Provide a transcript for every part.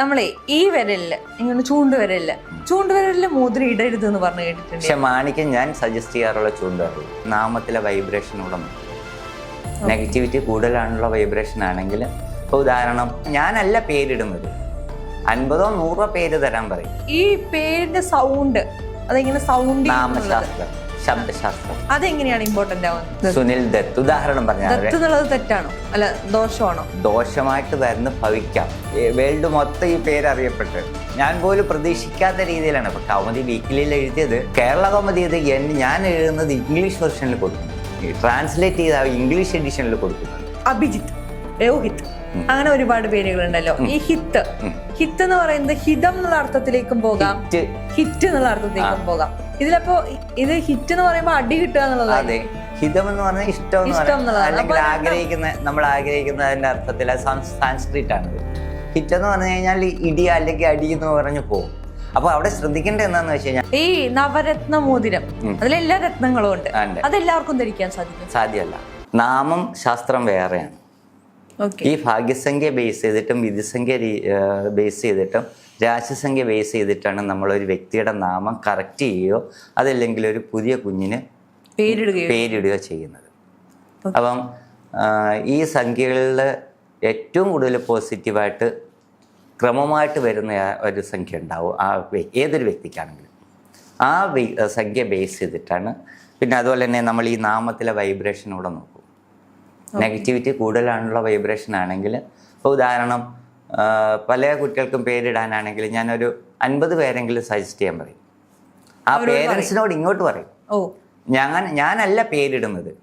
നമ്മളെ ഈ വിരലിൽ ഇങ്ങനെ ചൂണ്ടുവിരലിൽ ചൂണ്ടുവിരലിൽ മോതിരം ഇടരുത് എന്ന് പറഞ്ഞു കേട്ടിട്ടുണ്ട്. പക്ഷെ മാണിക്ക് ഞാൻ സജസ്റ്റ് ചെയ്യാറുള്ള ചൂണ്ടറിവ് നാമത്തിലെ വൈബ്രേഷൻ ഉടമ നെഗറ്റിവിറ്റി കൂടുതലാണുള്ള വൈബ്രേഷൻ ആണെങ്കിൽ ഇപ്പോൾ ഉദാഹരണം ഞാനല്ല പേരിടുന്നത്. അൻപതോ നൂറോ പേര് തരാൻ പറയും. ഈ പേരിന്റെ സൗണ്ട് അതിങ്ങനെ സൗണ്ട് നാമശാസ്ത്രം. ശബ്ദശാസ്ത്രം. അതെങ്ങനെയാണ് ഇമ്പോർട്ടന്റ് ആവുന്നത്? സുനിൽ ദത്ത്. ഉദാഹരണം പറഞ്ഞാൽ ദത്ത് എന്നുള്ളത് തെറ്റാണോ? അല്ല ദോഷമാണോ? ദോഷമായിട്ട് വരുന്ന ഭവിക്കാം. വേൾഡ് മൊത്തം ഈ പേര് അറിയപ്പെട്ട്. ഞാൻ പോലും പ്രതീക്ഷിക്കാത്ത രീതിയിലാണ്. ഇപ്പൊ കൗമുദി വീക്കിലിയിൽ എഴുതിയത് കേരള കൗമുദി ഇത് എൻ- ഞാൻ എഴുതുന്നത് ഇംഗ്ലീഷ് വെർഷനിൽ കൊടുക്കുന്നു. ട്രാൻസ്ലേറ്റ് ചെയ്ത ഇംഗ്ലീഷ് എഡിഷനിൽ കൊടുക്കുന്നുണ്ട് അഭിജിത്ത് രോഹിത് അങ്ങനെ ഒരുപാട് പേരുകളുണ്ടല്ലോ. ഈ ഹിത്ത്. ഹിത്ത് എന്ന് പറയുന്നത് ഹിതം എന്നുള്ള അർത്ഥത്തിലേക്കും പോകാം. ഹിറ്റ്. ഹിറ്റ് എന്നുള്ള അർത്ഥത്തിലേക്കും പോകാം. ഇതിലപ്പോ ഇത് ഹിറ്റ് എന്ന് പറയുമ്പോൾ അടി കിട്ടുക എന്നുള്ളത്. അതെ. ഹിതം എന്ന് പറഞ്ഞാൽ ഇഷ്ടം എന്ന് അല്ലെങ്കിൽ ആഗ്രഹിക്കുന്ന നമ്മൾ ആഗ്രഹിക്കുന്നതിന്റെ അർത്ഥത്തിൽ സാൻസ്ക്രിറ്റ് ആണ് ഹിറ്റ് എന്ന് പറഞ്ഞു കഴിഞ്ഞാൽ ഇടി അല്ലെങ്കിൽ അടി എന്ന് പറഞ്ഞു പോകും അപ്പൊ അവിടെ ശ്രദ്ധിക്കേണ്ടത് എന്താന്ന് വെച്ച് കഴിഞ്ഞാൽ ഈ നവരത്ന മോതിരം. അതിലെല്ലാ രത്നങ്ങളും ഉണ്ട്. അതെല്ലാവർക്കും ധരിക്കാൻ സാധിക്കും. സാധ്യമല്ല. നാമം ശാസ്ത്രം വേറെയാണ്. ഈ ഭാഗ്യസംഖ്യ ബേസ് ചെയ്തിട്ടും വിധിസംഖ്യ ബേസ് ചെയ്തിട്ടും രാശിസംഖ്യ ബേസ് ചെയ്തിട്ടാണ് നമ്മൾ ഒരു വ്യക്തിയുടെ നാമം കറക്റ്റ് ചെയ്യുകയോ അതല്ലെങ്കിൽ ഒരു പുതിയ കുഞ്ഞിന് പേരിടുകയോ പേരിടുകയോ ചെയ്യുന്നത്. അപ്പം ഈ സംഖ്യകളിൽ ഏറ്റവും കൂടുതൽ പോസിറ്റീവായിട്ട് ക്രമമായിട്ട് വരുന്ന ഒരു സംഖ്യ ഉണ്ടാവും ആ ഏതൊരു വ്യക്തിക്കാണെങ്കിലും. ആ സംഖ്യ ബേസ് ചെയ്തിട്ടാണ്. പിന്നെ അതുപോലെ തന്നെ നമ്മൾ ഈ നാമത്തിലെ വൈബ്രേഷൻ ഇവിടെ നോക്കും. നെഗറ്റിവിറ്റി കൂടുതലാണുള്ള വൈബ്രേഷൻ ആണെങ്കിൽ ഇപ്പോൾ ഉദാഹരണം പല കുട്ടികൾക്കും പേരിടാനാണെങ്കിൽ ഞാനൊരു അൻപത് പേരെങ്കിലും സജസ്റ്റ് ചെയ്യാൻ പറയും. ആ പേരൻസിനോട് ഇങ്ങോട്ട് പറയും. ഓ. ഞാൻ ഞാനല്ല പേരിടുന്നത്.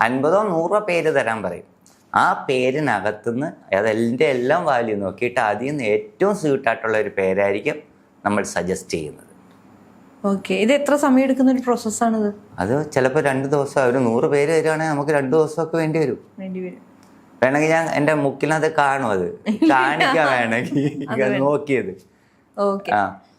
അൻപതോ നൂറോ പേര് തരാൻ പറയും. ആ പേരിനകത്തുനിന്ന് അതെന്റെ എല്ലാം വാല്യൂ നോക്കിയിട്ട് ആദ്യം നിന്ന് ഏറ്റവും സ്യൂട്ടായിട്ടുള്ള ഒരു പേരായിരിക്കും നമ്മൾ സജസ്റ്റ് ചെയ്യുന്നത്. ഓക്കെ ഇത് എത്ര സമയം എടുക്കുന്ന ഒരു പ്രോസസ്സാണിത് അത് ചിലപ്പോൾ രണ്ട് ദിവസം ഒരു നൂറ് പേര് വരികയാണെങ്കിൽ നമുക്ക് രണ്ട് ദിവസമൊക്കെ വേണ്ടി വരും. വേണ്ടിവരും വേണമെങ്കിൽ ഞാൻ എന്റെ മുക്കിനത് കാണും അത്. കാണിക്കാൻ വേണമെങ്കിൽ. നോക്കിയത്. ഓക്കെ.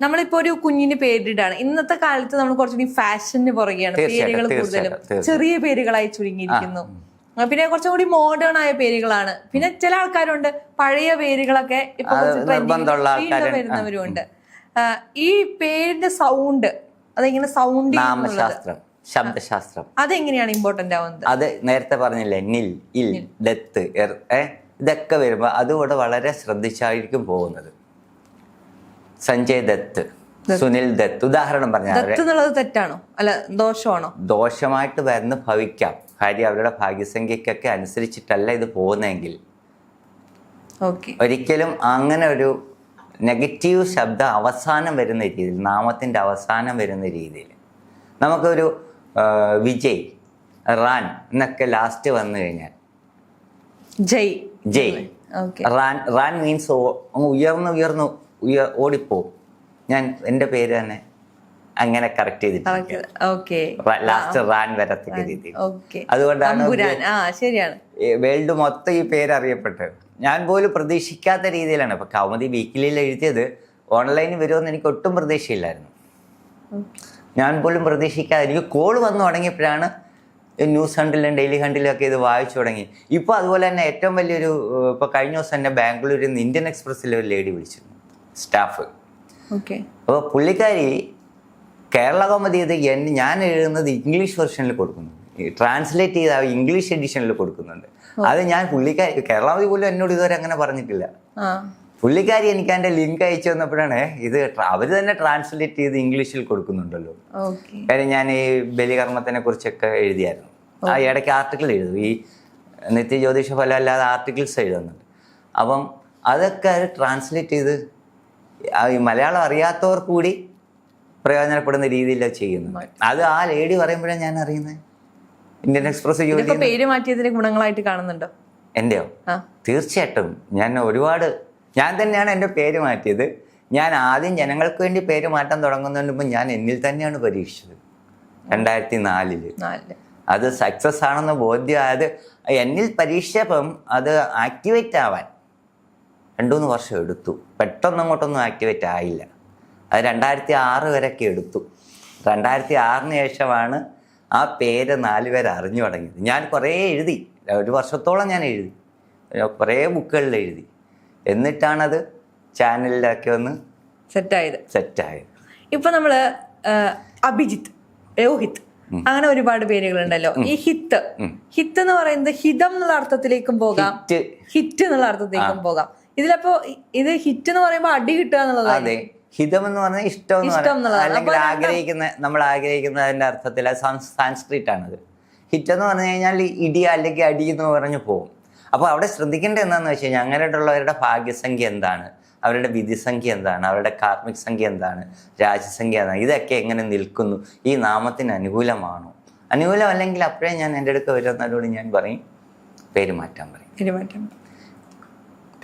നമ്മളിപ്പോ ഒരു കുഞ്ഞിന് പേരിടാണ്. ഇന്നത്തെ കാലത്ത് നമ്മൾ കുറച്ചുകൂടി ഫാഷന് പുറകെയാണ് പേരുകൾ കൂടുതലും. ചെറിയ പേരുകളായി ചുരുങ്ങിയിരിക്കുന്നു. പിന്നെ കുറച്ചും കൂടി മോഡേൺ ആയ പേരുകളാണ്. പിന്നെ ചില ആൾക്കാരുണ്ട് പഴയ പേരുകളൊക്കെ ഇപ്പൊ വരുന്നവരുണ്ട് ഈ പേരിന്റെ സൗണ്ട് അതെങ്ങനെ സൗണ്ട് നാമശാസ്ത്രം. ശബ്ദശാസ്ത്രം. അതെങ്ങനെയാണ് ഇമ്പോർട്ടന്റ് ആവുന്നത്? അത് നേരത്തെ പറഞ്ഞില്ലേ നിൽ ഇൽ ഡെത്ത് ഇതൊക്കെ വരുമ്പോൾ അതുകൂടെ വളരെ ശ്രദ്ധിച്ചായിരിക്കും പോകുന്നത്. സഞ്ജയ് ദത്ത് സുനിൽ ദത്ത് ഉദാഹരണം പറഞ്ഞാൽ തെറ്റാണോ? അല്ല ദോഷമാണോ? ദോഷമായിട്ട് വരുന്ന ഭവിക്കാം. കാര്യം അവരുടെ ഭാഗ്യസംഖ്യക്കൊക്കെ അനുസരിച്ചിട്ടല്ല ഇത് പോകുന്നതെങ്കിൽ. ഓക്കെ. ഒരിക്കലും അങ്ങനെ ഒരു നെഗറ്റീവ് ശബ്ദം അവസാനം വരുന്ന രീതിയിൽ നാമത്തിന്റെ അവസാനം വരുന്ന രീതിയിൽ. നമുക്കൊരു വിജയ് റാൻ എന്നൊക്കെ ലാസ്റ്റ് വന്നു കഴിഞ്ഞാൽ. ജയ്. ജയ്. റാൻ റാൻ മീൻസ് ഉയർന്ന് ഉയർന്ന് ഉയർ ഓടിപ്പോ ഞാൻ എന്റെ പേര് തന്നെ അങ്ങനെ കറക്റ്റ് ചെയ്തിട്ടുണ്ട് ലാസ്റ്റ് റാൻ വരത്തക്ക രീതി അതുകൊണ്ടാണ് ശരിയാണ്. വേൾഡ് മൊത്തം ഈ പേര് അറിയപ്പെട്ടത്. ഞാൻ പോലും പ്രതീക്ഷിക്കാത്ത രീതിയിലാണ്. ഇപ്പൊ കൗമുദി വീക്കിലിയിൽ എഴുതിയത് ഓൺലൈനിൽ വരുമെന്ന് എനിക്ക് ഒട്ടും പ്രതീക്ഷയില്ലായിരുന്നു. ഞാൻ പോലും പ്രതീക്ഷിക്കാതെ എനിക്ക് കോൾ വന്നു തുടങ്ങിയപ്പോഴാണ് ന്യൂസ് ഹണ്ടിലും ഡെയിലി ഹണ്ടിലും ഒക്കെ ഇത് വായിച്ചു തുടങ്ങി. ഇപ്പോൾ അതുപോലെ തന്നെ ഏറ്റവും വലിയൊരു ഇപ്പോൾ ഇപ്പൊ കഴിഞ്ഞ ദിവസം തന്നെ ബാംഗ്ലൂരിൽ നിന്ന് ഇന്ത്യൻ എക്സ്പ്രസ്സിൽ ഒരു ലേഡി വിളിച്ചിരുന്നു സ്റ്റാഫ് ഓക്കെ അപ്പോൾ പുള്ളിക്കാരി കേരള കൗമുദി ഇത് എൻ- ഞാൻ എഴുതുന്നത് ഇംഗ്ലീഷ് വെർഷനിൽ കൊടുക്കുന്നു. ട്രാൻസ്ലേറ്റ് ചെയ്ത് ഇംഗ്ലീഷ് എഡിഷനിൽ കൊടുക്കുന്നുണ്ട്. അത് ഞാൻ പുള്ളിക്കാരി കേരളാമതി പോലും എന്നോട് ഇതുവരെ അങ്ങനെ പറഞ്ഞിട്ടില്ല. പുള്ളിക്കാരി എനിക്ക് എന്റെ ലിങ്ക് അയച്ചു തന്നപ്പോഴാണ് ഇത് അവർ തന്നെ ട്രാൻസ്ലേറ്റ് ചെയ്ത് ഇംഗ്ലീഷിൽ കൊടുക്കുന്നുണ്ടല്ലോ. കാര്യം ഞാൻ ഈ ബലികർമ്മത്തിനെ കുറിച്ചൊക്കെ എഴുതിയായിരുന്നു. ആ ഇടയ്ക്ക് ആർട്ടിക്കിൾ എഴുതും. ഈ നിത്യജ്യോതിഷ ഫലം അല്ലാതെ ആർട്ടിക്കിൾസ് എഴുതുന്നുണ്ട്. അപ്പം അതൊക്കെ അവർ ട്രാൻസ്ലേറ്റ് ചെയ്ത് ഈ മലയാളം അറിയാത്തവർ കൂടി പ്രയോജനപ്പെടുന്ന രീതിയിലാണ് ചെയ്യുന്നു അത് ആ ലേഡി പറയുമ്പോഴാണ് ഞാൻ അറിയുന്നത്. ഇന്ത്യൻ എക്സ്പ്രസ് ജോലി പേര് മാറ്റിയതിന്റെ ഗുണങ്ങളായിട്ട് കാണുന്നുണ്ടോ? എന്റെയോ? തീർച്ചയായിട്ടും. ഞാൻ ഒരുപാട് ഞാൻ തന്നെയാണ് എന്റെ പേര് മാറ്റിയത്. ഞാൻ ആദ്യം ജനങ്ങൾക്ക് വേണ്ടി പേര് മാറ്റാൻ തുടങ്ങുന്നതിന് മുമ്പ് ഞാൻ എന്നിൽ തന്നെയാണ് പരീക്ഷിച്ചത്. രണ്ടായിരത്തി നാലിൽ. നാല് അത് സക്സസ് ആണെന്ന് ബോധ്യമായത് എന്നിൽ പരീക്ഷിച്ചപ്പം അത് ആക്ടിവേറ്റ് ആവാൻ രണ്ടു മൂന്ന് വർഷം എടുത്തു. പെട്ടെന്ന് അങ്ങോട്ടൊന്നും ആക്ടിവേറ്റ് ആയില്ല. അത് രണ്ടായിരത്തി ആറ് വരെയൊക്കെ എടുത്തു. രണ്ടായിരത്തി ആറിന് ശേഷമാണ് ആ പേര് നാല് പേര് അറിഞ്ഞു തുടങ്ങിയത്. ഞാൻ കുറേ എഴുതി. ഒരു വർഷത്തോളം ഞാൻ എഴുതി. കുറേ ബുക്കുകളിൽ എഴുതി. എന്നിട്ടാണത് ചാനലിലൊക്കെ ഒന്ന് സെറ്റായത്. സെറ്റായത്. ഇപ്പൊ നമ്മൾ അഭിജിത്ത് രോഹിത് അങ്ങനെ ഒരുപാട് പേരുകളുണ്ടല്ലോ. ഈ ഹിത്ത് ഹിത്ത് എന്ന് പറയുന്നത് ഹിതം എന്നുള്ള അർത്ഥത്തിലേക്കും പോകാം. ഹിറ്റ്. എന്നുള്ള അർത്ഥത്തിലേക്കും പോകാം. ഇതിലപ്പോ ഇത് ഹിറ്റ് എന്ന് പറയുമ്പോൾ അടി കിട്ടുക എന്നുള്ളതാണ്. അതെ. ഹിതം എന്ന് പറഞ്ഞാൽ ഇഷ്ടം. അല്ലെങ്കിൽ ആഗ്രഹിക്കുന്ന നമ്മൾ ആഗ്രഹിക്കുന്നതിന്റെ അർത്ഥത്തിൽ സാൻസ്ക്രിറ്റ് ആണത്. ഹിറ്റ് എന്ന് പറഞ്ഞു കഴിഞ്ഞാൽ ഇടി അല്ലെങ്കിൽ അടി എന്ന് പറഞ്ഞു പോകും. അപ്പോൾ അവിടെ ശ്രദ്ധിക്കേണ്ടത് എന്താണെന്ന് വെച്ച് കഴിഞ്ഞാൽ അങ്ങനെയുള്ളവരുടെ ഭാഗ്യസംഖ്യ എന്താണ്? അവരുടെ വിധിസംഖ്യ എന്താണ്? അവരുടെ കാർമിക് സംഖ്യ എന്താണ്? രാജ്യസംഖ്യ എന്താണ്? ഇതൊക്കെ എങ്ങനെ നിൽക്കുന്നു? ഈ നാമത്തിന് അനുകൂലമാണോ? അനുകൂലമല്ലെങ്കിൽ അപ്പോഴേ ഞാൻ എന്റെ അടുത്ത് വരുന്നവരോട് ഞാൻ പറയും. പേര് മാറ്റാൻ പറയും. പെരുമാറ്റം.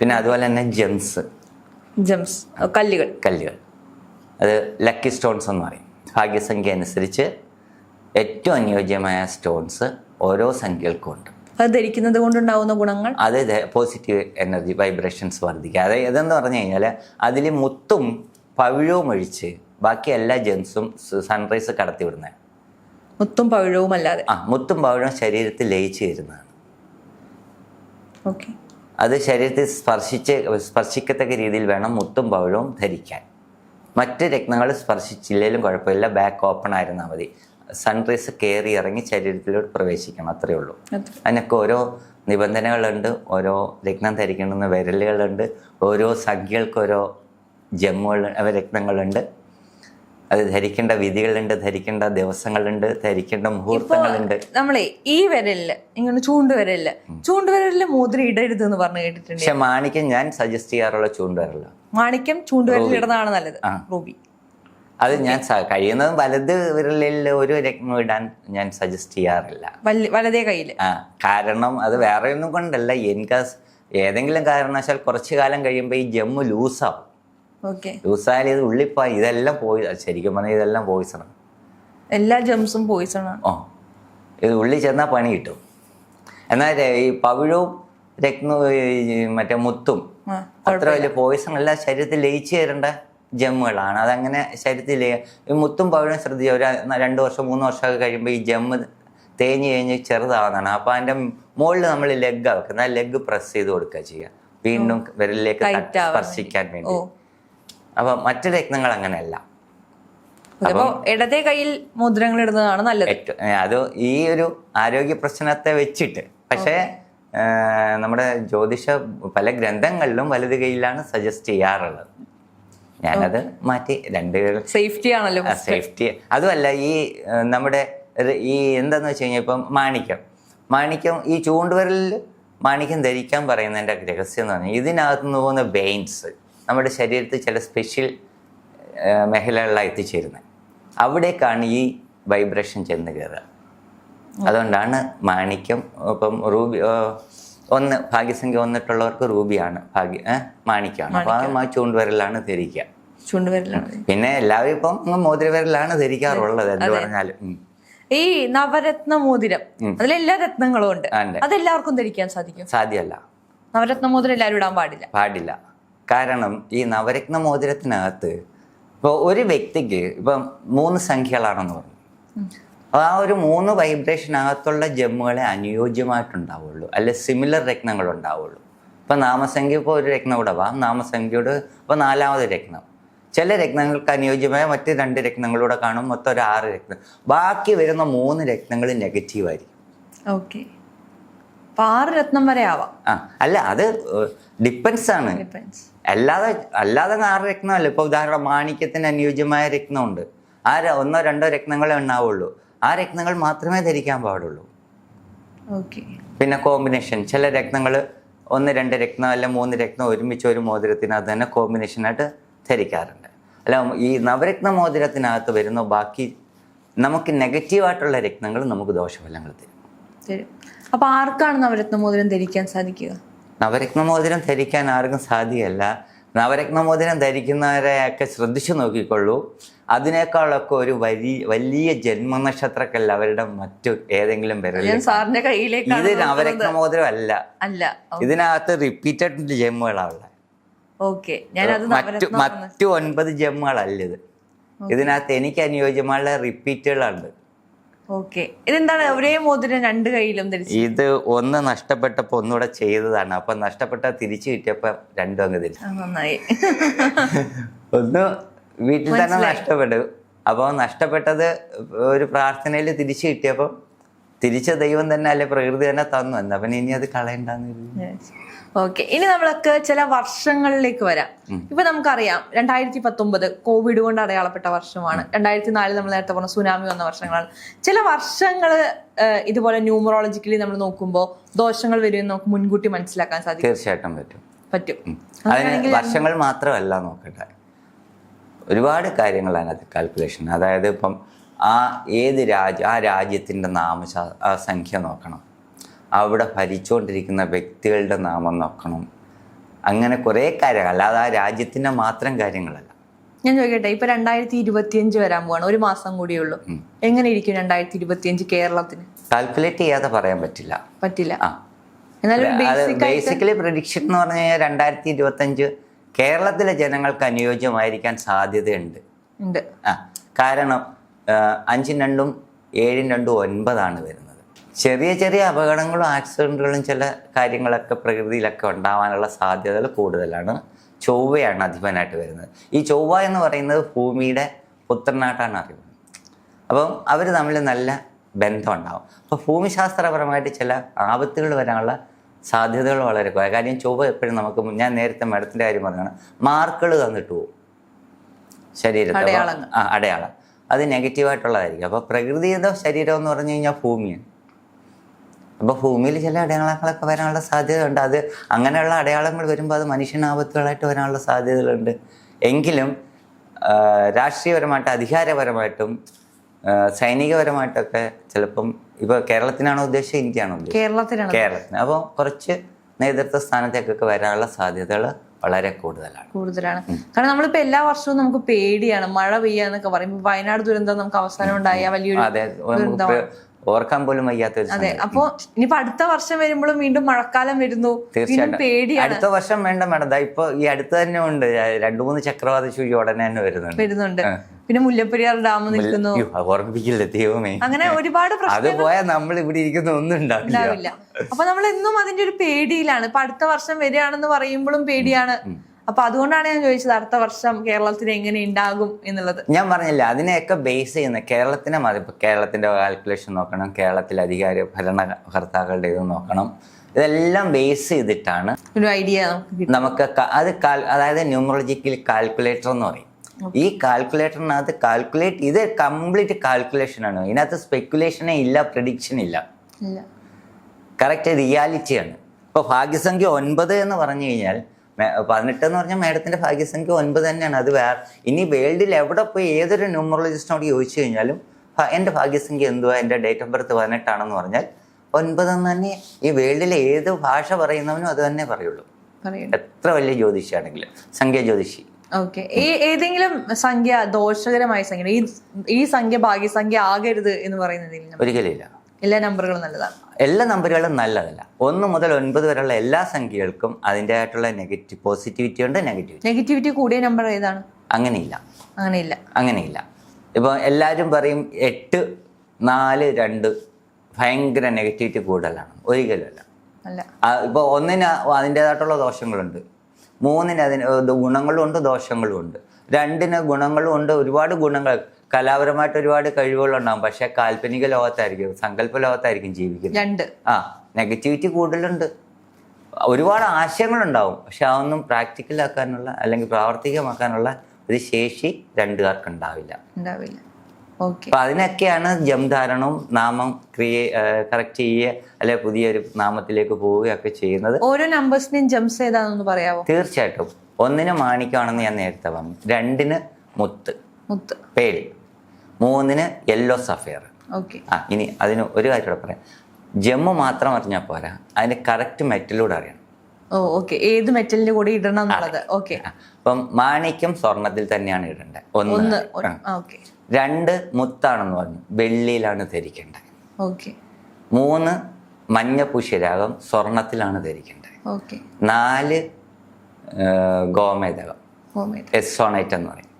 പിന്നെ അതുപോലെ തന്നെ ജെംസ്. ജംസ്. കല്ലുകൾ. കല്ലുകൾ. അത് ലക്കി സ്റ്റോൺസ് എന്ന് പറയും. ഭാഗ്യസംഖ്യ അനുസരിച്ച് ഏറ്റവും അനുയോജ്യമായ സ്റ്റോൺസ് ഓരോ സംഖ്യകൾക്കും ഉണ്ട്. അത് ധരിക്കുന്നത് കൊണ്ടുണ്ടാവുന്ന ഗുണങ്ങൾ? അതെ അതെ. പോസിറ്റീവ് എനർജി വൈബ്രേഷൻസ് വർദ്ധിക്കുക. അതെ ഇതെന്ന് പറഞ്ഞു കഴിഞ്ഞാൽ അതിൽ മുത്തും പവിഴവും ഒഴിച്ച് ബാക്കി എല്ലാ ജെൻസും സൺറൈസ് കടത്തി വിടുന്നത് മുത്തും പവിഴവും അല്ലാതെ. ആ മുത്തും പവിഴവും ശരീരത്തിൽ ലയിച്ചു വരുന്നതാണ്. ഓക്കെ അത് ശരീരത്തിൽ സ്പർശിച്ച് സ്പർശിക്കത്തക്ക രീതിയിൽ വേണം മുത്തും പവിഴവും ധരിക്കാൻ. മറ്റ് രത്നങ്ങൾ സ്പർശിച്ചില്ലെങ്കിലും കുഴപ്പമില്ല. ബാക്ക് ഓപ്പൺ ആയിരുന്നാൽ മതി. സൺറൈസ് കയറി ഇറങ്ങി ശരീരത്തിലോട്ട് പ്രവേശിക്കണം അത്രയേ ഉള്ളൂ. അതിനൊക്കെ ഓരോ നിബന്ധനകളുണ്ട് ഓരോ രത്നം ധരിക്കണമെന്ന വിരലുകളുണ്ട് ഓരോ സംഖ്യകൾക്ക് ഓരോ ജമ്മുകൾ രക്തങ്ങളുണ്ട് രത്നങ്ങളുണ്ട്. അത് ധരിക്കേണ്ട വിധികളുണ്ട് ധരിക്കേണ്ട ദിവസങ്ങളുണ്ട് ധരിക്കേണ്ട മുഹൂർത്തങ്ങളുണ്ട്. നമ്മളെ ഈ വിരലിൽ ഇങ്ങനെ ചൂണ്ടുവിരലിൽ ചൂണ്ടുവിരലിൽ മോതിരം ഇടരുത് എന്ന് പറഞ്ഞു കേട്ടിട്ടുണ്ട്. പക്ഷെ മാണിക്യം ഞാൻ സജസ്റ്റ് ചെയ്യാറുള്ള ചൂണ്ടുവരൽ മാണിക്യം ചൂണ്ടുവിരലിൽ ഇടുന്നതാണ് നല്ലത്. ആ. റൂബി. അത് ഞാൻ കഴിയുന്നതും വലത് വിരലിൽ ഒരു രത്നം ഇടാൻ ഞാൻ സജസ്റ്റ് ചെയ്യാറില്ല. വലതേ കയ്യിൽ ആ കാരണം അത് വേറെ ഒന്നും കൊണ്ടല്ല. എനിക്ക് ഏതെങ്കിലും കാരണവശാൽ കുറച്ചു കാലം കഴിയുമ്പോൾ ഈ ജമ്മു ലൂസാവും ഓക്കെ. ലൂസായാലും ഇത് ഉള്ളിപ്പോ ഇതെല്ലാം പോയി ശരിക്കും പറഞ്ഞാൽ ഇതെല്ലാം പോയിസണം എല്ലാ ജംസും പോയിസൺ ആ ഓ ഇത് ഉള്ളിൽ ചെന്നാൽ പണി കിട്ടും. എന്നാൽ ഈ പവിഴവും രത്നവും മറ്റേ മുത്തും അത്ര വലിയ പോയിസൺ അല്ല ശരീരത്തിൽ ലയിച്ചു ചേരേണ്ട ജമ്മുകളാണ്. അതങ്ങനെ ശരീരത്തിൽ ഈ മുത്തും പവിഴവും ശ്രദ്ധിച്ച ഒരു രണ്ട് വർഷം മൂന്ന് വർഷമൊക്കെ കഴിയുമ്പോൾ ഈ ജമ്മ് തേഞ്ഞ് കഴിഞ്ഞ് ചെറുതാവുന്നതാണ് അപ്പോൾ അതിന്റെ മുകളിൽ നമ്മൾ ലെഗ് വെക്കുന്നത് ആ ലെഗ് പ്രസ് ചെയ്ത് കൊടുക്കുക ചെയ്യുക വീണ്ടും വിരലിലേക്ക് സ്പർശിക്കാൻ വേണ്ടി. അപ്പോൾ മറ്റു രത്നങ്ങൾ അങ്ങനെയല്ല. അപ്പൊ ഇടതേ കയ്യിൽ മുദ്രങ്ങൾ ഇടുന്നതാണ് നല്ലത്. അത് ഈ ഒരു ആരോഗ്യ പ്രശ്നത്തെ വെച്ചിട്ട്. പക്ഷേ നമ്മുടെ ജ്യോതിഷ പല ഗ്രന്ഥങ്ങളിലും വലത് കൈയിലാണ് സജസ്റ്റ് ചെയ്യാറുള്ളത്. ഞാനത് മാറ്റി രണ്ട് സേഫ്റ്റി ആണല്ലോ സേഫ്റ്റി അതുമല്ല ഈ നമ്മുടെ ഈ എന്താന്ന് വെച്ച് കഴിഞ്ഞാൽ ഇപ്പം മാണിക്യം. മാണിക്യം ഈ ചൂണ്ടുവിരലിൽ മാണിക്യം ധരിക്കാൻ പറയുന്നതിന്റെ രഹസ്യം എന്ന് പറഞ്ഞാൽ ഇതിനകത്ത് നിന്ന് പോകുന്ന ബെയിൻസ് നമ്മുടെ ശരീരത്തിൽ ചില സ്പെഷ്യൽ മേഖലകളിലാണ് എത്തിച്ചേരുന്നത് അവിടേക്കാണ് ഈ വൈബ്രേഷൻ ചെന്ന് കയറുക അതുകൊണ്ടാണ് മാണിക്യം ഇപ്പം റൂബി ഒന്ന് ഭാഗ്യസംഖ്യ വന്നിട്ടുള്ളവർക്ക് റൂബിയാണ് ഭാഗ്യ മാണിക്കാണ് അപ്പൊ ആ ചൂണ്ടുവരലാണ് ധരിക്കുക ചൂണ്ടുവരലാണ് പിന്നെ എല്ലാവരും ഇപ്പം മോതിരവരലാണ് ധരിക്കാറുള്ളത് എന്ന് പറഞ്ഞാലും ഈ നവരത്ന മോതിരം അതിലെല്ലാ രത്നങ്ങളും ഉണ്ട്. അതെല്ലാവർക്കും ധരിക്കാൻ സാധിക്കും? സാധ്യമല്ല. നവരത്ന മോതിരം എല്ലാവരും ഇടാൻ പാടില്ല. പാടില്ല. കാരണം ഈ നവരത്ന മോതിരത്തിനകത്ത് ഇപ്പോൾ ഒരു വ്യക്തിക്ക് ഇപ്പം മൂന്ന് സംഖ്യകളാണെന്ന് പറഞ്ഞു. അപ്പോൾ ആ ഒരു മൂന്ന് വൈബ്രേഷനകത്തുള്ള ജമ്മുകളെ അനുയോജ്യമായിട്ടുണ്ടാവുള്ളൂ. അല്ലെ സിമിലർ രത്നങ്ങൾ ഉണ്ടാവുള്ളൂ ഇപ്പം നാമസംഖ്യ ഇപ്പോൾ ഒരു രത്നം കൂടെ വാ. നാമസംഖ്യയോട് ഇപ്പോൾ നാലാമത് രത്നം. ചില രത്നങ്ങൾക്ക് അനുയോജ്യമായ മറ്റ് രണ്ട് രത്നങ്ങളൂടെ കാണും. മൊത്തം ഒരു ആറ് രത്നം. ബാക്കി വരുന്ന മൂന്ന് രത്നങ്ങൾ നെഗറ്റീവായിരിക്കും ഓക്കെ ആറ് രത്നം വരെ ആവാം. ആ അല്ല അത് ഡിപ്പെൻസ് ആണ്. അല്ലാതെ അല്ലാതെ ആറ് രത്നമല്ല. ഇപ്പോൾ ഉദാഹരണം മാണിക്യത്തിന് അനുയോജ്യമായ രത്നമുണ്ട്. ആ ഒന്നോ രണ്ടോ രത്നങ്ങളെ ഉണ്ടാവുള്ളൂ. ആ രത്നങ്ങൾ മാത്രമേ ധരിക്കാൻ പാടുള്ളൂ. പിന്നെ കോമ്പിനേഷൻ ചില രത്നങ്ങൾ ഒന്ന് രണ്ട് രത്നം അല്ല മൂന്ന് രത്നം ഒരുമിച്ച് ഒരു മോതിരത്തിനകത്ത് തന്നെ കോമ്പിനേഷനായിട്ട് ധരിക്കാറുണ്ട്. അല്ല ഈ നവരത്ന മോതിരത്തിനകത്ത് വരുന്ന ബാക്കി നമുക്ക് നെഗറ്റീവായിട്ടുള്ള രത്നങ്ങൾ നമുക്ക് ദോഷഫലങ്ങൾ തരും. അപ്പോൾ അപ്പൊ ആർക്കാണ് നവരത്ന മോതിരം ധരിക്കാൻ സാധിക്കുക? നവരത്ന മോതിരം ധരിക്കാൻ ആർക്കും സാധ്യമല്ല നവരത്ന മോതിരം ധരിക്കുന്നവരെയൊക്കെ ശ്രദ്ധിച്ചു നോക്കിക്കൊള്ളൂ. അതിനേക്കാളൊക്കെ ഒരു വലിയ വലിയ ജന്മനക്ഷത്രക്കല്ല അവരുടെ മറ്റു ഏതെങ്കിലും വിരലിൽ ഞാൻ സാറിന്റെ കയ്യിലേക്ക് ഇത് നോക്കുന്നത്. അല്ല അല്ല ഇതിനകത്ത് റിപ്പീറ്റഡ് ജമ്മുകളാണ് മറ്റു മറ്റു ഒൻപത് ജമ്മുകളല്ല ഇത്. ഇതിനകത്ത് എനിക്ക് അനുയോജ്യമായ റിപ്പീറ്റുകളുണ്ട് ഓക്കെ. ഇതെന്താണ് ഒരേ മോതിരം രണ്ട് ധരിച്ചു? ഇത് ഒന്ന് നഷ്ടപ്പെട്ടപ്പോ ഒന്നുകൂടെ ചെയ്തതാണ്. അപ്പൊ നഷ്ടപ്പെട്ട തിരിച്ചു കിട്ടിയപ്പോ രണ്ടും അങ്ങ് തിരിച്ചു നന്നായി. ഒന്ന് വീട്ടിൽ തന്നെ നഷ്ടപ്പെട്ടു. അപ്പോൾ നഷ്ടപ്പെട്ടത് ഒരു പ്രാർത്ഥനയിൽ തിരിച്ചു കിട്ടിയപ്പോൾ തിരിച്ച ദൈവം തന്നെ അല്ലെ പ്രകൃതി തന്നെ തന്നു. എന്നാ പിന്നെ ഇനി അത് കളയണ്ടെന്ന്. ഓക്കെ ഇനി നമ്മളൊക്കെ ചില വർഷങ്ങളിലേക്ക് വരാം. ഇപ്പൊ നമുക്കറിയാം രണ്ടായിരത്തി പത്തൊമ്പത് കോവിഡ് കൊണ്ട് അടയാളപ്പെട്ട വർഷമാണ്. രണ്ടായിരത്തി നാലിൽ നമ്മൾ നേരത്തെ പറഞ്ഞ സുനാമി വന്ന വർഷങ്ങളാണ്. ചില വർഷങ്ങൾ ഇതുപോലെ ന്യൂമറോളജിക്കലി നമ്മൾ നോക്കുമ്പോൾ ദോഷങ്ങൾ വരുമെന്ന് നമുക്ക് മുൻകൂട്ടി മനസ്സിലാക്കാൻ സാധിക്കും. തീർച്ചയായിട്ടും പറ്റും. പറ്റും. വർഷങ്ങൾ മാത്രമല്ല നോക്കട്ടെ ഒരുപാട് കാര്യങ്ങളാണ് അത് കാൽക്കുലേഷൻ അതായത് ഇപ്പം ആ ഏത് രാജ്യം ആ രാജ്യത്തിന്റെ നാമ ആ സംഖ്യ നോക്കണം. അവിടെ ഭരിച്ചുകൊണ്ടിരിക്കുന്ന വ്യക്തികളുടെ നാമം നോക്കണം. അങ്ങനെ കുറേ കാര്യങ്ങൾ. അല്ലാതെ ആ രാജ്യത്തിന്റെ മാത്രം കാര്യങ്ങളല്ല. ഞാൻ ചോദിക്കട്ടെ ഇപ്പൊ രണ്ടായിരത്തി ഇരുപത്തിയഞ്ച് വരാൻ പോവാണ്. ഒരു മാസം കൂടിയേ ഉള്ളൂ. എങ്ങനെ ഇരിക്കും രണ്ടായിരത്തി ഇരുപത്തിയഞ്ച് കേരളത്തിന്? കാൽക്കുലേറ്റ് ചെയ്യാതെ പറയാൻ പറ്റില്ല. പറ്റില്ല. ആ. ബേസിക്കലി പ്രഡിക്ഷൻ എന്ന് പറഞ്ഞു കഴിഞ്ഞാൽ രണ്ടായിരത്തി ഇരുപത്തഞ്ച് കേരളത്തിലെ ജനങ്ങൾക്ക് അനുയോജ്യമായിരിക്കാൻ സാധ്യതയുണ്ട്. ഉണ്ട്. ആ കാരണം ആ, അഞ്ചും രണ്ടും ഏഴും രണ്ടും ഒൻപതാണ് വരുന്നത്. ചെറിയ ചെറിയ അപകടങ്ങളും ആക്സിഡന്റുകളും ചില കാര്യങ്ങളൊക്കെ പ്രകൃതിയിലൊക്കെ ഉണ്ടാവാനുള്ള സാധ്യതകൾ കൂടുതലാണ്. ചൊവ്വയാണ് അധിപനായിട്ട് വരുന്നത്. ഈ ചൊവ്വ എന്ന് പറയുന്നത് ഭൂമിയുടെ പുത്രനായിട്ടാണ് അറിയുന്നത് അപ്പം അവർ തമ്മിൽ നല്ല ബന്ധം ഉണ്ടാവും. അപ്പോൾ ഭൂമിശാസ്ത്രപരമായിട്ട് ചില ആപത്തുകൾ വരാനുള്ള സാധ്യതകൾ വളരെ കുറവ്. കാര്യം ചൊവ്വ എപ്പോഴും നമുക്ക് ഞാൻ നേരത്തെ മേഡത്തിന്റെ കാര്യം പറഞ്ഞാണ് മാർക്കുകൾ തന്നിട്ട് പോകും ശരീരത്തിൽ. ആ അടയാളം. അത് നെഗറ്റീവായിട്ടുള്ളതായിരിക്കും. അപ്പോൾ പ്രകൃതിയുടെ ശരീരം എന്ന് പറഞ്ഞു കഴിഞ്ഞാൽ ഭൂമിയാണ് അപ്പോൾ ഭൂമിയിൽ ചില അടയാളങ്ങളൊക്കെ വരാനുള്ള സാധ്യതയുണ്ട്. അത് അങ്ങനെയുള്ള അടയാളങ്ങൾ വരുമ്പോൾ അത് മനുഷ്യനാപത്തുകളായിട്ട് വരാനുള്ള സാധ്യതകളുണ്ട്. എങ്കിലും രാഷ്ട്രീയപരമായിട്ട് അധികാരപരമായിട്ടും സൈനികപരമായിട്ടൊക്കെ ചിലപ്പം ഇപ്പൊ കേരളത്തിനാണോ ഉദ്ദേശിച്ചത് ഇന്ത്യയാണോ കേരളത്തിനാണ്. കേരളത്തിന്. അപ്പോൾ കുറച്ച് നേതൃത്വ സ്ഥാനത്തേക്കൊക്കെ വരാനുള്ള സാധ്യതകൾ വളരെ കൂടുതലാണ്. കൂടുതലാണ്. കാരണം നമ്മളിപ്പോ എല്ലാ വർഷവും നമുക്ക് പേടിയാണ് മഴ പെയ്യാന്നൊക്കെ പറയും. വയനാട് ദുരന്തം നമുക്ക് അവസാനം ഉണ്ടായ വലിയൊരു ഓർക്കാൻ പോലും വയ്യാത്തൊരു അതെ അപ്പോ ഇനിയിപ്പോ അടുത്ത വർഷം വരുമ്പോഴും വീണ്ടും മഴക്കാലം വരുന്നു. തീർച്ചയായിട്ടും. പേടിയാണ്. അടുത്ത വർഷം വേണ്ട മേഡം ഇപ്പൊ ഈ അടുത്ത് തന്നെ ഉണ്ട്. രണ്ടു മൂന്ന് ചക്രവാത ചുഴി ഉടനെ തന്നെ വരുന്നുണ്ട്. വരുന്നുണ്ട്. പിന്നെ മുല്ലപ്പെരിയാർ ഡാം നിൽക്കുന്നു. ഓർമ്മിപ്പിക്കില്ല ദൈവമേ. അങ്ങനെ ഒരുപാട് പ്രശ്നം അത് പോയാൽ നമ്മൾ ഇവിടെ ഇരിക്കുന്ന ഒന്നും ഉണ്ടാവില്ല. അപ്പൊ നമ്മൾ എന്നും അതിന്റെ ഒരു പേടിയിലാണ്. ഇപ്പൊ അടുത്ത വർഷം വരികയാണെന്ന് പറയുമ്പോഴും പേടിയാണ്. അപ്പൊ അതുകൊണ്ടാണ് ഞാൻ ചോദിച്ചത് അടുത്ത വർഷം കേരളത്തിൽ എങ്ങനെ ഉണ്ടാകും എന്നുള്ളത്. ഞാൻ പറഞ്ഞില്ല അതിനെയൊക്കെ ബേസ് ചെയ്യുന്ന കേരളത്തിനെ മതി. കേരളത്തിന്റെ കാൽക്കുലേഷൻ നോക്കണം കേരളത്തിലെ അധികാര ഭരണകർത്താക്കളുടെ ഇത് നോക്കണം. ഇതെല്ലാം ബേസ് ചെയ്തിട്ടാണ് ഒരു ഐഡിയ നമുക്ക് അത് അതായത് ന്യൂമറോളജിക്കൽ കാൽക്കുലേറ്റർ എന്ന് പറയും. ഈ കാൽക്കുലേറ്ററിനകത്ത് കാൽക്കുലേറ്റ് ഇത് കംപ്ലീറ്റ് കാൽക്കുലേഷൻ ആണ്. ഇതിനകത്ത് സ്പെക്കുലേഷനേ ഇല്ല പ്രഡിക്ഷൻ ഇല്ല. കറക്റ്റ് റിയാലിറ്റിയാണ് ഇപ്പോൾ ഭാഗ്യസംഖ്യ ഒൻപത് എന്ന് പറഞ്ഞു കഴിഞ്ഞാൽ പതിനെട്ട് എന്ന് പറഞ്ഞാൽ മാഡത്തിന്റെ ഭാഗ്യസംഖ്യ ഒൻപത് തന്നെയാണ്. അത് വേറെ ഇനി വേൾഡിൽ എവിടെ പോയി ഏതൊരു ന്യൂമറോളജിസ്റ്റിനോട് ചോദിച്ചു കഴിഞ്ഞാലും എന്റെ ഭാഗ്യസംഖ്യ എന്തുവാ? എന്റെ ഡേറ്റ് ഓഫ് ബർത്ത് പതിനെട്ടാണെന്ന് പറഞ്ഞാൽ ഒൻപതെന്ന് തന്നെ ഈ വേൾഡിലെ ഏത് ഭാഷ പറയുന്നവനും അത് തന്നെ പറയുള്ളൂ. എത്ര വലിയ ജ്യോതിഷിയാണെങ്കിലും സംഖ്യ ജ്യോതിഷി. ഓക്കെ. ഈ ഏതെങ്കിലും സംഖ്യ ദോഷകരമായ സംഖ്യ ഈ ഈ സംഖ്യ ഭാഗ്യസംഖ്യ ആകരുത് എന്ന് പറയുന്നതിൽ ഒരിക്കലില്ല എല്ലാ നമ്പറുകളും നല്ലതാണ്. എല്ലാ നമ്പറുകളും നല്ലതല്ല. ഒന്ന് മുതൽ ഒൻപത് വരെയുള്ള എല്ലാ സംഖ്യകൾക്കും അതിന്റെതായിട്ടുള്ള നെഗറ്റീവ് പോസിറ്റിവിറ്റി ഉണ്ട് നെഗറ്റീവ് നെഗറ്റിവിറ്റി കൂടിയ നമ്പർ ഏതാണ്? അങ്ങനെയില്ല. അങ്ങനെയില്ല. അങ്ങനെയില്ല. ഇപ്പോൾ എല്ലാവരും പറയും എട്ട് നാല് രണ്ട് ഭയങ്കര നെഗറ്റിവിറ്റി കൂടുതലാണ്. ഒരിക്കലുമല്ല. അല്ല. ഇപ്പോൾ ഒന്നിന് അതിന്റേതായിട്ടുള്ള ദോഷങ്ങളുണ്ട്. മൂന്നിന് അതിന് ഗുണങ്ങളും ഉണ്ട് ദോഷങ്ങളും ഉണ്ട്. രണ്ടിന് ഗുണങ്ങളും ഉണ്ട് ഒരുപാട് ഗുണങ്ങൾ. കലാപരമായിട്ട് ഒരുപാട് കഴിവുകളുണ്ടാകും പക്ഷെ കാൽപ്പനിക ലോകത്തായിരിക്കും സങ്കല്പ ലോകത്തായിരിക്കും ജീവിക്കുന്നത്. രണ്ട്. ആ നെഗറ്റിവിറ്റി കൂടുതലുണ്ട്. ഒരുപാട് ആശയങ്ങളുണ്ടാവും. പക്ഷെ അതൊന്നും പ്രാക്ടിക്കലാക്കാനുള്ള അല്ലെങ്കിൽ പ്രാവർത്തികമാക്കാനുള്ള ഒരു ശേഷി രണ്ടുകാർക്ക് ഉണ്ടാവില്ല. ഉണ്ടാവില്ല അപ്പൊ അതിനൊക്കെയാണ് ജംധാരണവും നാമം ക്രിയേ കറക്റ്റ് ചെയ്യുക അല്ലെ പുതിയൊരു നാമത്തിലേക്ക് പോവുകയൊക്കെ ചെയ്യുന്നത്. ഓരോ നമ്പേഴ്സിനെയും ജംസ് ഏതാണെന്ന് പറയാമോ തീർച്ചയായിട്ടും. ഒന്നിന് മാണിക്കാണെന്ന് ഞാൻ നേരത്തെ പറഞ്ഞു. രണ്ടിന് മുത്ത്. മുത്ത്. പേര്. മൂന്നിന് യെല്ലോ സഫയർ ഓക്കെ ആ ഇനി അതിന് ഒരു കാര്യം കൂടെ പറയാം. ജമ്മു മാത്രം അറിഞ്ഞാൽ പോരാ. അതിന് കറക്റ്റ് മെറ്റലൂടെ അറിയണം. ഓ ഓക്കെ ഏത് മെറ്റലിന്റെ കൂടെ ഇടണം എന്നുള്ളത്? ഓക്കെ അപ്പം മാണിക്കും സ്വർണത്തിൽ തന്നെയാണ് ഇടേണ്ടത് ഒന്ന്. രണ്ട് മുത്താണെന്ന് പറഞ്ഞു. വെള്ളിയിലാണ് ധരിക്കേണ്ടത് ഓക്കെ മൂന്ന് മഞ്ഞ പുഷ്യരാഗം സ്വർണത്തിലാണ് ധരിക്കേണ്ടത് ഓക്കെ നാല് ഗോമേതകം എസോണൈറ്റ് എന്ന് പറയും.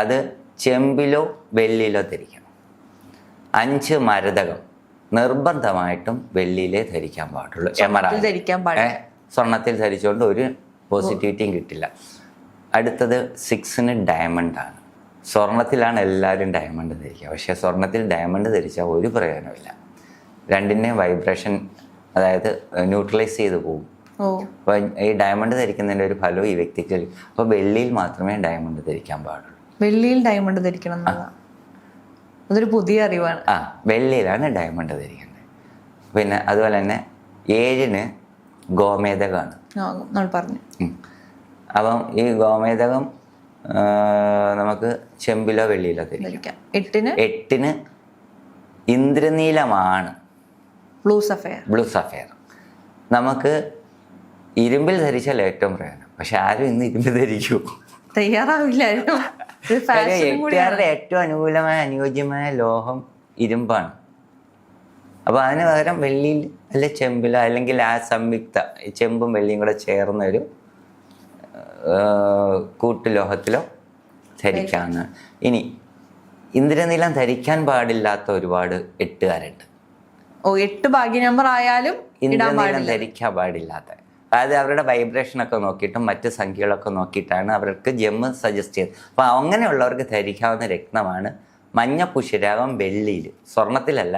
അത് ചെമ്പിലോ വെള്ളിയിലോ ധരിക്കണം. അഞ്ച് മരതകം നിർബന്ധമായിട്ടും വെള്ളിയിലേ ധരിക്കാൻ പാടുള്ളൂ. എമറാൾഡ്. ധരിക്കാൻ പാടില്ല. ഏ, സ്വർണത്തിൽ ധരിച്ചുകൊണ്ട് ഒരു പോസിറ്റിവിറ്റിയും കിട്ടില്ല. അടുത്തത് സിക്സിന് ഡയമണ്ട് ആണ്. സ്വർണത്തിലാണ് എല്ലാവരും ഡയമണ്ട് ധരിക്കുക. പക്ഷേ സ്വർണത്തിൽ ഡയമണ്ട് ധരിച്ചാൽ ഒരു പ്രയോജനമില്ല രണ്ടിന്റെ വൈബ്രേഷൻ അതായത് ന്യൂട്രലൈസ് ചെയ്ത് പോകും അപ്പോൾ ഈ ഡയമണ്ട് ധരിക്കുന്നതിന്റെ ഒരു ഫലവും ഈ വ്യക്തിക്ക് അപ്പോൾ വെള്ളിയിൽ മാത്രമേ ഡയമണ്ട് ധരിക്കാൻ പാടുള്ളൂ. വെള്ളിയിൽ ഡയമണ്ട് ധരിക്കണം എന്നതാണ് അതൊരു പുതിയ അറിവാണ്. ആ വെള്ളിയിലാണ് ഡയമണ്ട് ധരിക്കേണ്ടത് പിന്നെ അതുപോലെ തന്നെ ഏഴിന് ഗോമേതകമാണ് പറഞ്ഞു. അപ്പം ഈ ഗോമേതകം നമുക്ക് ചെമ്പിലോ വെള്ളിയിലോ ധരിക്കാം. എട്ടിന്? എട്ടിന് ഇന്ദ്രനീലമാണ്. ബ്ലൂ സഫയർ ബ്ലൂ സഫയർ നമുക്ക് ഇരുമ്പിൽ ധരിച്ചാൽ ഏറ്റവും പ്രയോജനം. പക്ഷെ ആരും ഇന്ന് ഇരുമ്പിൽ ധരിക്കൂ. തയ്യാറാവില്ലായിരുന്നു എട്ടുകാരുടെ ഏറ്റവും അനുകൂലമായ അനുയോജ്യമായ ലോഹം ഇരുമ്പാണ്. അപ്പൊ അതിന് പകരം വെള്ളിയിൽ അല്ലെ ചെമ്പിലോ അല്ലെങ്കിൽ ആ സംയുക്ത ചെമ്പും വെള്ളിയും കൂടെ ചേർന്ന ഒരു കൂട്ടുലോഹത്തിലോ ധരിക്കാന്ന് ഇനി ഇന്ദ്രനീലം ധരിക്കാൻ പാടില്ലാത്ത ഒരുപാട് എട്ടുകാരുണ്ട്. ഓ എട്ട് ഭാഗ്യ നമ്പർ ആയാലും ഇന്ദ്രനീലം ധരിക്കാൻ പാടില്ലാത്ത. അതായത് അവരുടെ വൈബ്രേഷൻ ഒക്കെ നോക്കിയിട്ടും മറ്റ് സംഖ്യകളൊക്കെ നോക്കിയിട്ടാണ് അവർക്ക് ജെമ്മ് സജസ്റ്റ് ചെയ്തത്. അപ്പോൾ അങ്ങനെയുള്ളവർക്ക് ധരിക്കാവുന്ന രത്നമാണ് മഞ്ഞ പുഷിരാഗം വെള്ളിയിൽ സ്വർണത്തിലല്ല.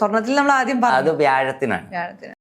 സ്വർണത്തിൽ നമ്മൾ ആദ്യം അത് വ്യാഴത്തിനാണ്. വ്യാഴത്തിന്